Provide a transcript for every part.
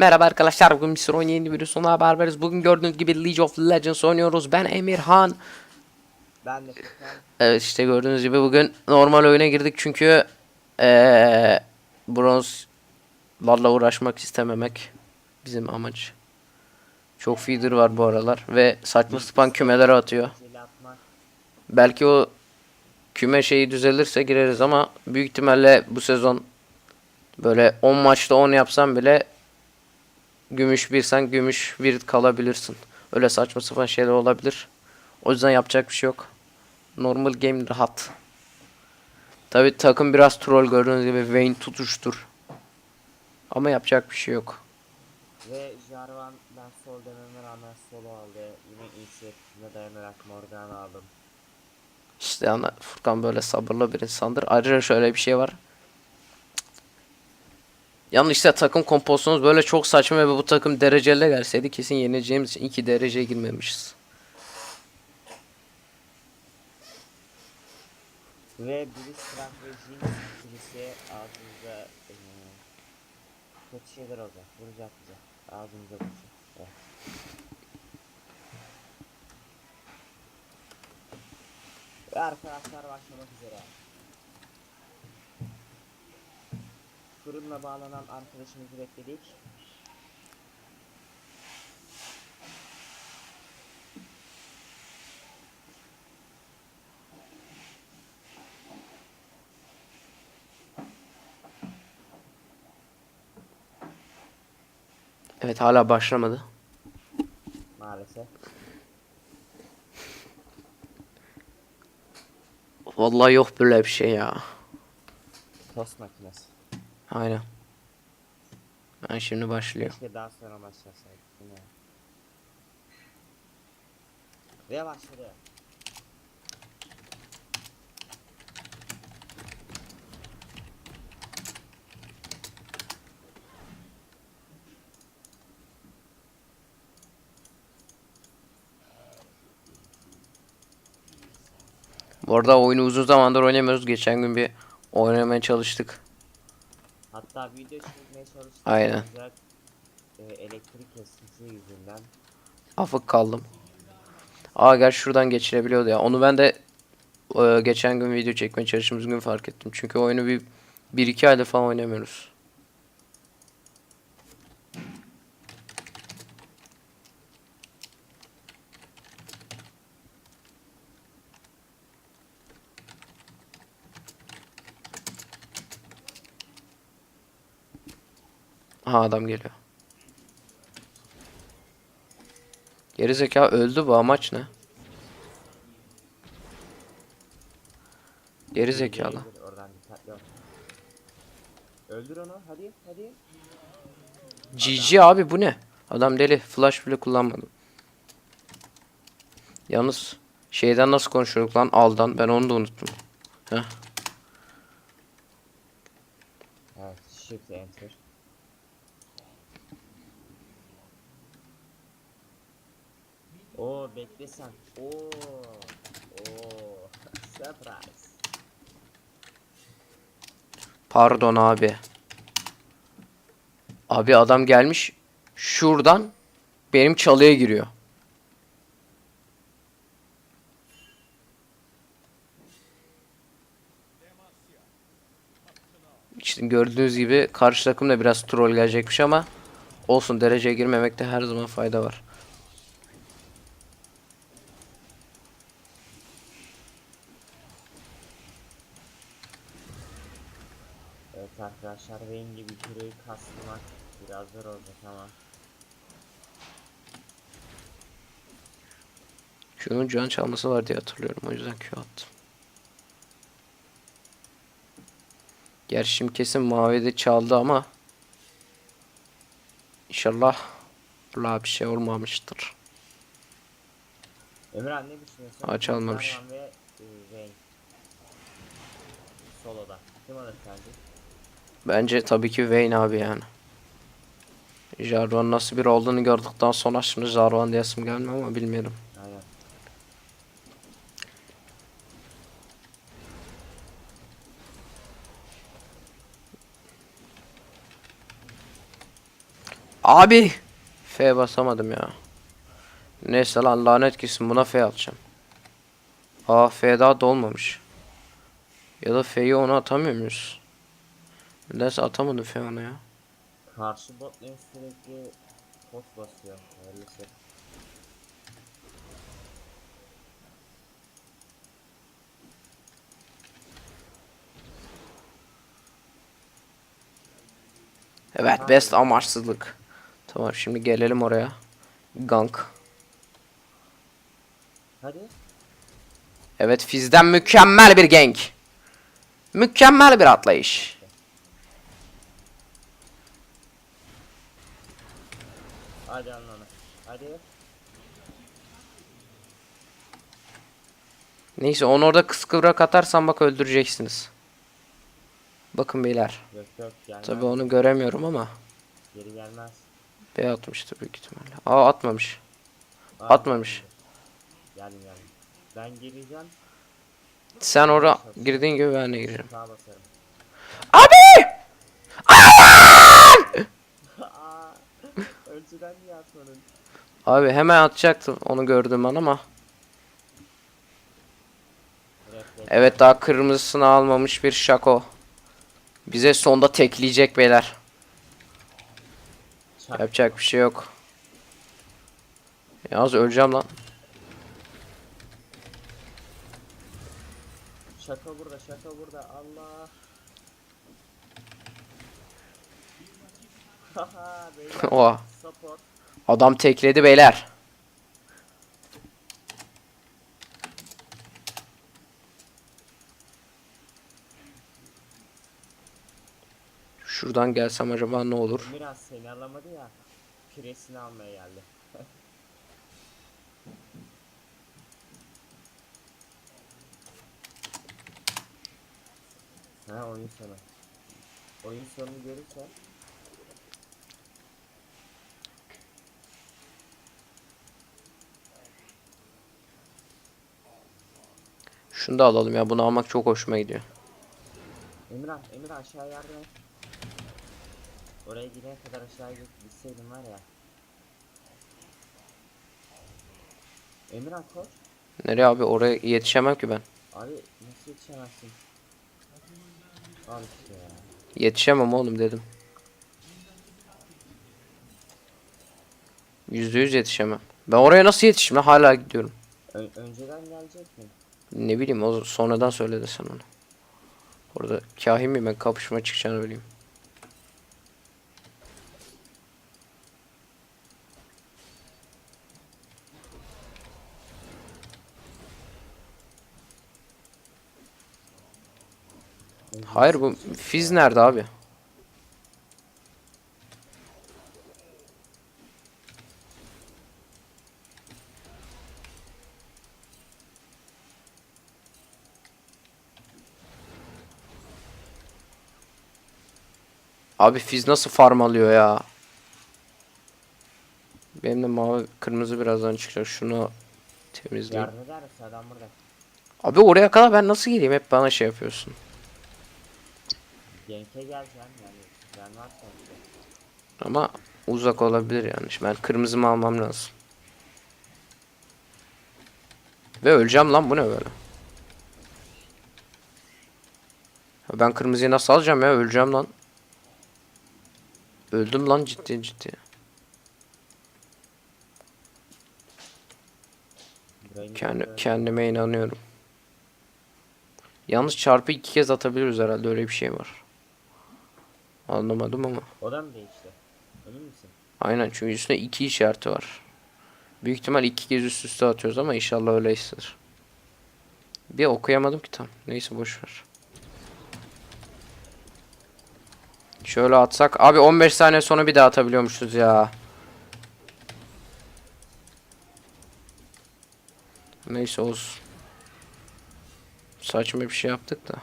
Merhaba arkadaşlar bugün Mr. Oyun yeni bir videosuna beraberiz. Bugün gördüğünüz gibi League of Legends oynuyoruz. Ben Emirhan. Ben de. Evet işte gördüğünüz gibi bugün normal oyuna girdik çünkü ee, bronzlarla uğraşmak istememek bizim amaç. Çok feeder var bu aralar ve saçma sapan kümelere atıyor. Belki o küme şeyi düzelirse gireriz ama büyük ihtimalle bu sezon böyle 10 maçta 10 yapsan bile gümüş bir sen gümüş bir kalabilirsin. Öyle saçma sapan şeyler olabilir. O yüzden yapacak bir şey yok. Normal game rahat. Tabi takım biraz troll gördüğünüz gibi Vayne tutuştur. Ama yapacak bir şey yok. Ve Jarvan ben sol dememe rağmen solo aldı. Yine inisiyatifine dayanarak Morgan aldım. İşte yani Furkan böyle sabırlı bir insandır. Ayrıca şöyle bir şey var. Yalnız işte takım kompozisyonumuz böyle çok saçma ve bu takım dereceli gelseydi kesin yeneceğimiz için 2 dereceye girmemişiz. Ve biri Strand ve Jinx, ağzımıza kötü şeyler olacak. Vuracak bize. Ağzımıza vuracak. Evet. Ve arkadaşlar başlamak üzere. Fırınla bağlanan arkadaşımızı bekledik. Evet hala başlamadı. Maalesef. Vallahi yok böyle bir şey ya. Tost makinesi. Aynen. Ben şimdi başlıyor. Keşke daha sonra başlasaydık yine. Ve başladı. Bu arada oyunu uzun zamandır oynamıyoruz. Geçen gün bir oynamaya çalıştık. Hatta video çekmeye çalıştık. Aynen. Ancak e, elektrik kesintisi yüzünden Afık kaldım. Aa gel şuradan geçirebiliyordu ya. Onu ben de e, geçen gün video çekmeye çalıştığımız gün fark ettim. Çünkü oyunu bir 1-2 ayda falan oynamıyoruz. Aha adam geliyor. Geri zeka öldü bu amaç ne? Geri zekalı. Öldür onu hadi hadi. GG abi bu ne? Adam deli. Flash bile kullanmadı. Yalnız şeyden nasıl konuşuyorduk lan aldan ben onu da unuttum. Heh. Oo bekle sen. Oo. Oo. Surprise. Pardon abi. Abi adam gelmiş şuradan benim çalıya giriyor. İşte gördüğünüz gibi karşı takım da biraz troll gelecekmiş ama olsun dereceye girmemekte her zaman fayda var. Evet arkadaşlar benim gibi küreyi kastırmak zor olacak ama. Şunun can çalması var diye hatırlıyorum o yüzden Q attım. Gerçi şimdi kesin mavide çaldı ama İnşallah Allah bir şey olmamıştır. Emirhan ne düşünüyorsun? Jarvan ve e, Vayne. Solo'da. Kim alır sence? Bence tabii ki Vayne abi yani. Jarvan nasıl bir olduğunu gördükten sonra şimdi Jarvan diyesim gelmiyor ama bilmiyorum. Abi. F basamadım ya. Neyse lan lanet gitsin buna F atacağım. Aa F daha dolmamış. Ya da F'yi ona atamıyor muyuz? Nedense atamadım F ona ya. Karşı bot lane sürekli pot basıyor. Hayırlısı. Evet best amaçsızlık. Tamam şimdi gelelim oraya. Gank. Hadi. Evet Fizz'den mükemmel bir gank. Mükemmel bir atlayış. Hadi anla onu. Hadi. Neyse onu orada kıskıvrak atarsan bak öldüreceksiniz. Bakın beyler. Yok yok gelmez. Tabi onu göremiyorum ama. Geri gelmez. B atmıştır büyük ihtimalle. Aa atmamış. Aa, Atmamış. Geldim geldim. Ben gireceğim. Sen oraya girdiğin gibi ben de. Sağa basarım. Abi! Aa, önceden niye atmadın? Abi hemen atacaktım onu gördüm ben ama. Evet daha kırmızısını almamış bir şako. Bize sonda tekleyecek beyler. Çak. Yapacak bir şey yok. Yalnız öleceğim lan. Şaka burada şaka burada Allah. Haha. Oha. Adam tekledi beyler. Şuradan gelsem acaba ne olur? Biraz seni alamadı ya. Piresini almaya geldi. ha oyun sonu. Oyun sonunu görürse Şunu da alalım ya bunu almak çok hoşuma gidiyor. Emirhan, Emirhan aşağı yardım et. Oraya gidene kadar aşağı git, gitseydin var ya. Emirhan koş. Nereye abi oraya yetişemem ki ben. Abi nasıl yetişemezsin? Al işte ya. Yetişemem oğlum dedim. Yüzde yüz yetişemem. Ben oraya nasıl yetişeyim lan hala gidiyorum. Ö- önceden gelecek mi? Ne bileyim o sonradan söyledi sen onu. Orada kahin miyim ben kapışma çıkacağını bileyim. Hayır bu Fiz nerede abi? Abi Fiz nasıl farm alıyor ya? Benim de mavi kırmızı birazdan çıkacak. Şunu temizleyeyim. Yardım eder misin adam burada? Abi oraya kadar ben nasıl geleyim? Hep bana şey yapıyorsun. Genk'e geleceğim yani. Ben varsa. Ama uzak olabilir yani. Şimdi ben kırmızımı almam lazım. Ve öleceğim lan bu ne böyle? Ben kırmızıyı nasıl alacağım ya? Öleceğim lan. Öldüm lan ciddi ciddi. Kendi, kendime inanıyorum. Yalnız çarpı iki kez atabiliriz herhalde öyle bir şey var. Anlamadım ama. O da mı değişti? Emin misin? Aynen çünkü üstünde iki işareti var. Büyük ihtimal iki kez üst üste atıyoruz ama inşallah öyleysedir. Bir okuyamadım ki tam. Neyse boş ver. Şöyle atsak. Abi 15 saniye sonra bir daha atabiliyormuşuz ya. Neyse olsun. Saçma bir şey yaptık da.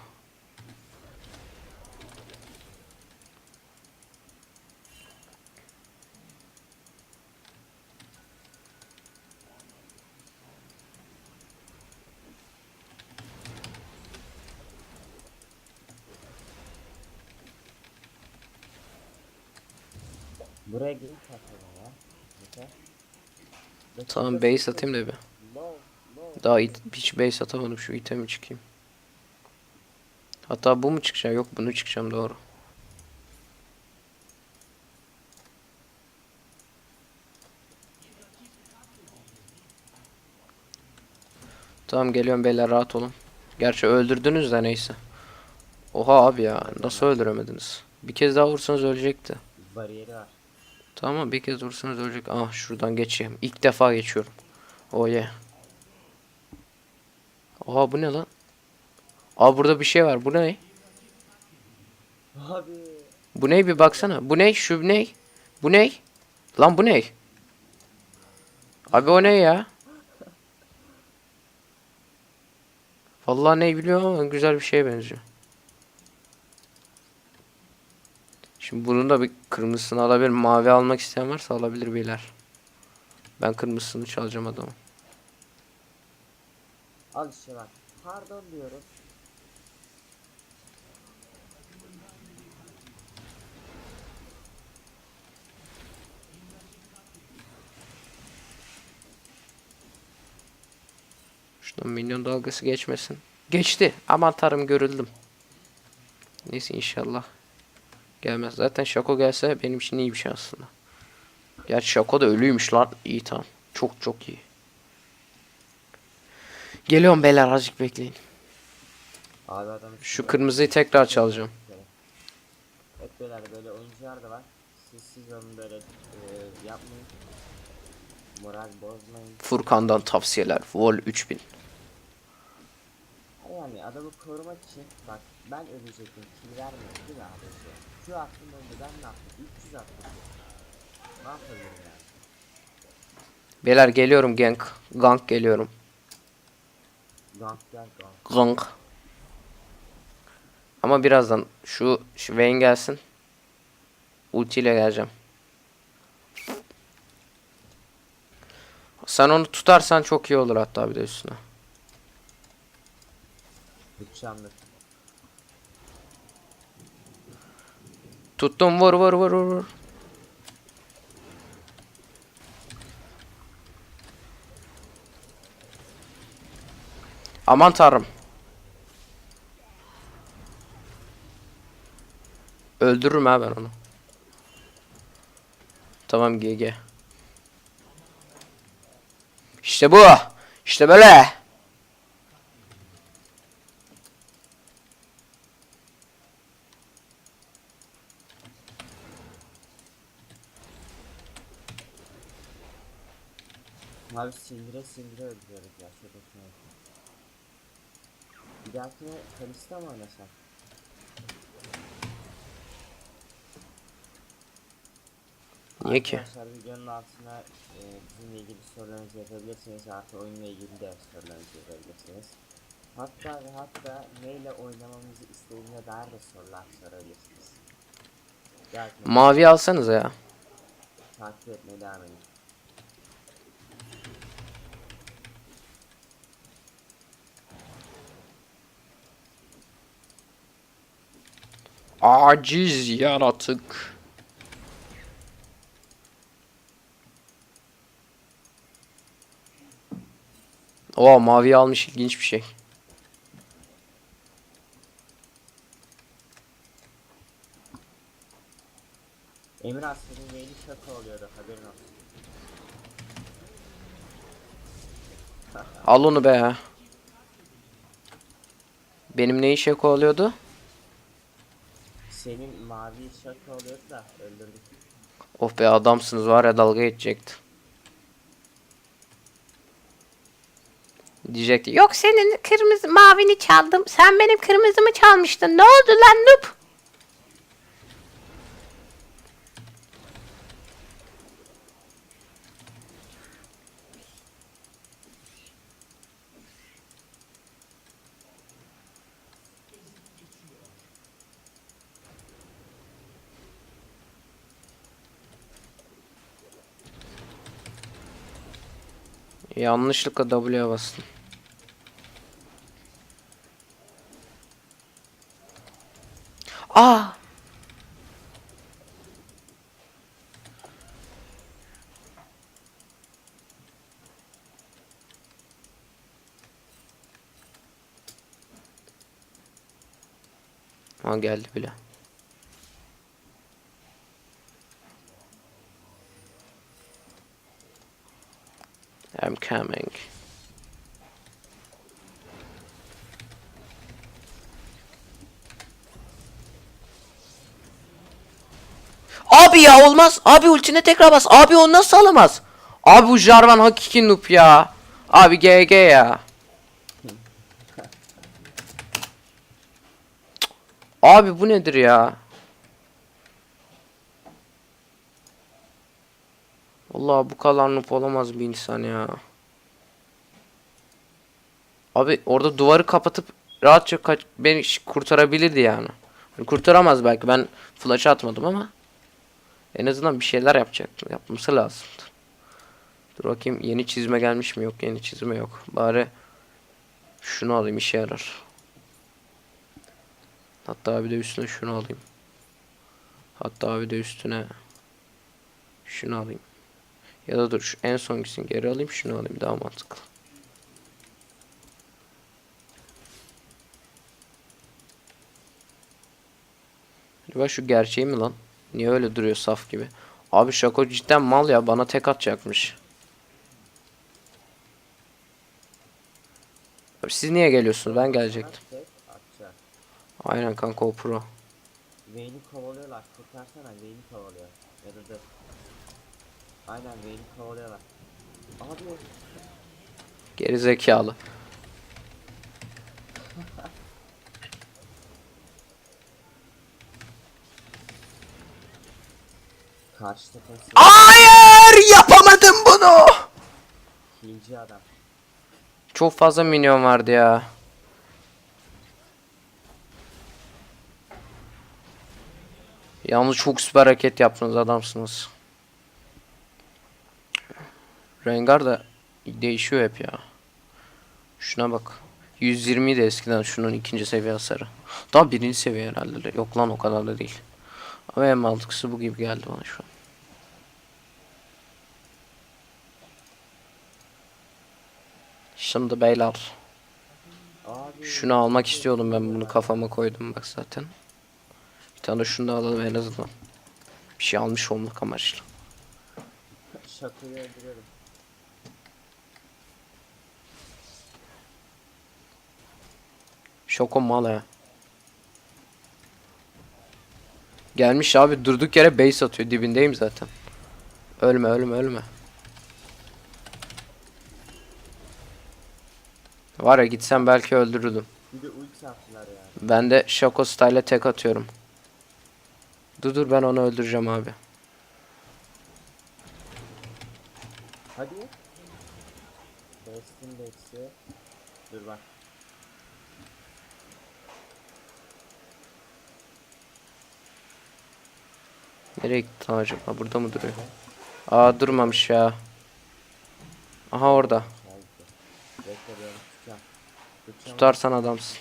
Tamam base atayım da bir. Daha it, hiç base atamadım şu itemi çıkayım. Hatta bu mu çıkacak? Yok bunu çıkacağım doğru. Tamam geliyorum beyler rahat olun. Gerçi öldürdünüz de neyse. Oha abi ya nasıl öldüremediniz? Bir kez daha vursanız ölecekti. Bariyeri var. Tamam bir kez vursanız ölecek. Ah şuradan geçeyim. İlk defa geçiyorum. Oh yeah. Oha bu ne lan? Aa burada bir şey var. Bu ne? Abi. Bu ne bir baksana. Bu ne? Şu ne? Bu ne? Lan bu ne? Abi o ne ya? Vallahi ne biliyorum ama güzel bir şeye benziyor. Şimdi bunun da bir kırmızısını alabilir. Mavi almak isteyen varsa alabilir beyler. Ben kırmızısını çalacağım adamı. Al işte bak. Pardon diyorum. Şuradan minyon dalgası geçmesin. Geçti. Aman tanrım görüldüm. Neyse inşallah. Gelmez. Zaten Şako gelse benim için iyi bir şey aslında. Gerçi Şako da ölüymüş lan. İyi tamam. Çok çok iyi. Geliyorum beyler azıcık bekleyin. Abi adam Şu kırmızıyı tekrar çalacağım. Hep beyler böyle oyuncular da var. Siz siz onu böyle e, yapmayın. Moral bozmayın. Furkan'dan tavsiyeler. Vol 3000. Yani adamı korumak için bak ben ölecektim kill vermiyorum değil mi abi? Şu attım önde ben ne yaptım? 300 attım. Ne yapabilirim yani? Beyler geliyorum gank. Gank geliyorum. Gank gel gank. Gank. Ama birazdan şu, şu Vayne gelsin. Ultiyle geleceğim. Sen onu tutarsan çok iyi olur hatta bir de üstüne. Bıçağımdır. Tuttum vur vur vur vur. Aman tanrım. Öldürürüm ha ben onu. Tamam GG. İşte bu. İşte böyle. Abi sindire sindire öldürüyoruz ya şurada şunu. Bir dahakine Kalista mı oynasak? Niye ki? Arkadaşlar videonun altına e, bizimle ilgili sorularınızı yazabilirsiniz. Artı oyunla ilgili de sorularınızı yazabilirsiniz. Hatta ve hatta neyle oynamamızı istediğine dair de sorular sorabilirsiniz. Gerçekten Mavi alsanıza ya. takip etmeye devam edin. Aciz yaratık. Oo mavi almış ilginç bir şey. Emir Aslı'nın yayını şaka oluyordu haberin olsun. Al onu be. Benim ne işe kovalıyordu? Senin mavi şaka oluyordu da öldürdük. Oh be adamsınız var ya dalga geçecekti. Diyecekti. Yok senin kırmızı mavini çaldım. Sen benim kırmızımı çalmıştın. Ne oldu lan noob? Yanlışlıkla W'ye bastım. Aa! Ha geldi bile. Coming. Abi ya olmaz. Abi ultine tekrar bas. Abi onu nasıl alamaz? Abi bu Jarvan hakiki noob ya. Abi GG ya. Abi bu nedir ya? Vallahi bu kadar noob olamaz bir insan ya. Abi orada duvarı kapatıp rahatça kaç beni kurtarabilirdi yani. Hani kurtaramaz belki ben flash atmadım ama en azından bir şeyler yapacaktı. Yapması lazımdı. Dur bakayım yeni çizme gelmiş mi? Yok yeni çizme yok. Bari şunu alayım işe yarar. Hatta bir de üstüne şunu alayım. Hatta bir de üstüne şunu alayım. Ya da dur şu en son gitsin geri alayım şunu alayım daha mantıklı. Acaba şu gerçeği mi lan? Niye öyle duruyor saf gibi? Abi Şako cidden mal ya bana tek atacakmış. Abi siz niye geliyorsunuz? Ben gelecektim. Aynen kanka o pro. Vayne'i kovalıyorlar. Kurtarsana Vayne'i kovalıyor. Ya da dur. Aynen Vayne'i kovalıyorlar. Abi Geri zekalı. karşı Hayır yapamadım bunu. ikinci adam. Çok fazla minyon vardı ya. Yalnız çok süper hareket yaptınız adamsınız. Rengar da değişiyor hep ya. Şuna bak. 120 de eskiden şunun ikinci seviye hasarı. Daha birinci seviye herhalde. Yok lan o kadar da değil. Ama en mantıklısı bu gibi geldi bana şu an. Şimdi beyler. Abi Şunu almak istiyordum ben bunu kafama koydum bak zaten. Bir tane de şunu da alalım en azından. Bir şey almış olmak amaçlı. Şakayı öldürüyorum. Şoko mal ya. Gelmiş abi durduk yere base atıyor dibindeyim zaten. Ölme ölme ölme. Var ya gitsem belki öldürürdüm. Bir de ulti attılar yani. Ben de Şoko style tek atıyorum. Dur dur ben onu öldüreceğim abi. Hadi. Best'in Bex'i. Dur bak. Nereye gitti acaba? Burada mı duruyor? Aa durmamış ya. Aha orada. Tutarsan adamsın.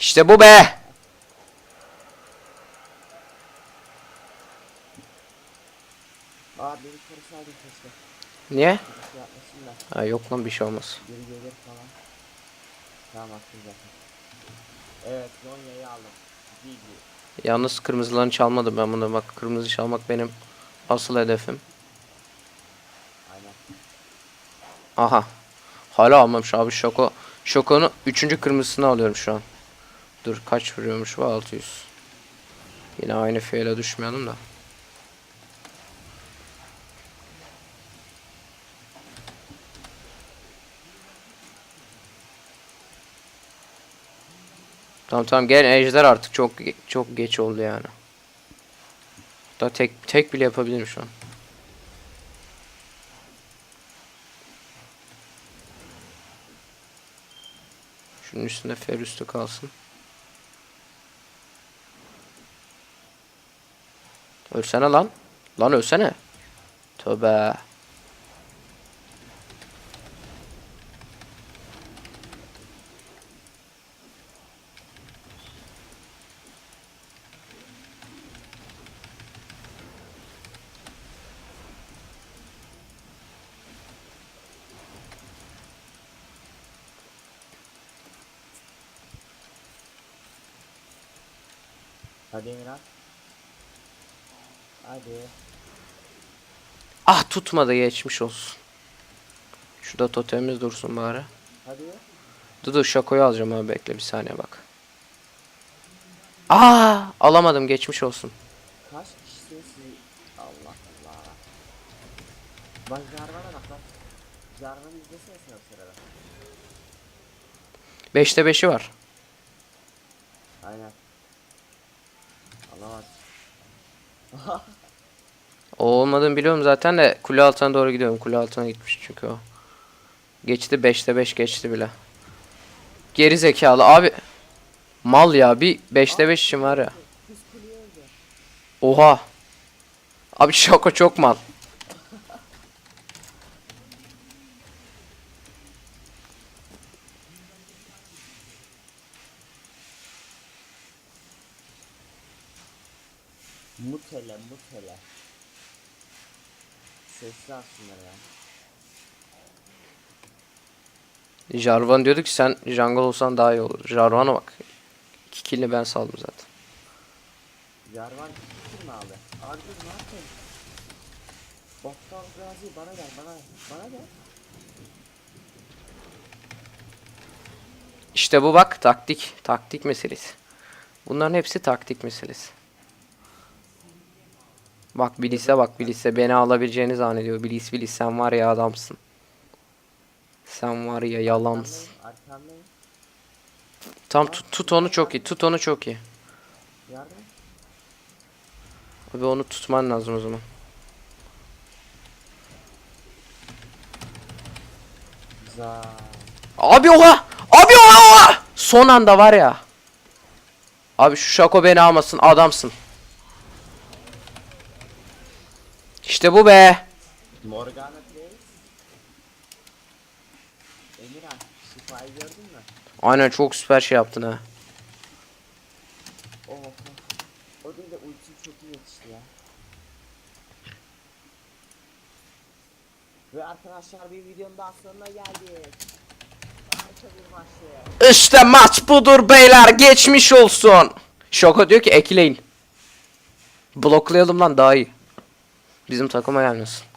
İşte bu be. Aa beni korusaydın keşke. Niye? Yapmasınlar. Ha, yok lan bir şey olmaz. Geri gelir falan. Tamam attım zaten. Evet Zonya'yı aldım. GG. Yalnız kırmızılarını çalmadım ben bunu. Bak kırmızı çalmak benim asıl hedefim. Aynen. Aha. Hala almamış abi şoko. Şoko'nun 3. kırmızısını alıyorum şu an. Dur kaç vuruyormuş bu 600. Yine aynı fiyele düşmeyelim da. Tamam tamam gel ejder artık çok çok geç oldu yani. Hatta tek tek bile yapabilirim şu an. Şunun üstünde fer üstü kalsın. Ölsene lan. Lan ölsene. Tövbe. Hadi Emirhan. Hadi. Ah tutmadı geçmiş olsun. Şurada totemimiz dursun bari. Hadi. Dudu şakoyu alacağım abi bekle bir saniye bak. Aa alamadım geçmiş olsun. Kaç kişisiniz? Allah Allah. Bak Jarvan'a bak bak. Jarvan'ı izlesene sen o sırada. 5'te 5'i var. Aynen. Alamaz. O olmadığını biliyorum zaten de kule altına doğru gidiyorum. Kule altına gitmiş çünkü o. Geçti 5'te 5 geçti bile. Geri zekalı abi. Mal ya bir 5'te 5 için var ya. Oha. Abi şoko çok mal. Sesli aslında ya. Jarvan diyordu ki sen jungle olsan daha iyi olur. Jarvan'a bak. İki kill'ini ben saldım zaten. Jarvan kim mi aldı? Abi dur ne yaptın? Battal Gazi bana gel bana bana gel. İşte bu bak taktik. Taktik meselesi. Bunların hepsi taktik meselesi. Bak Bilis'e bak Bilis'e beni alabileceğini zannediyor. Bilis Bilis sen var ya adamsın. Sen var ya yalansın. Tam tut, tut onu çok iyi. Tut onu çok iyi. Abi onu tutman lazım o zaman. Abi oha! Abi oha oha! Son anda var ya. Abi şu şako beni almasın adamsın. İşte bu be. Morgana Place. Emirhan şifayı gördün mü? Aynen çok süper şey yaptın ha. Oh. O değil de ultim çok iyi yetişti ya. Ve arkadaşlar bir videonun daha sonuna geldik. İşte maç budur beyler geçmiş olsun. Şoko diyor ki ekleyin. Bloklayalım lan daha iyi. Bizim takıma gelmesin.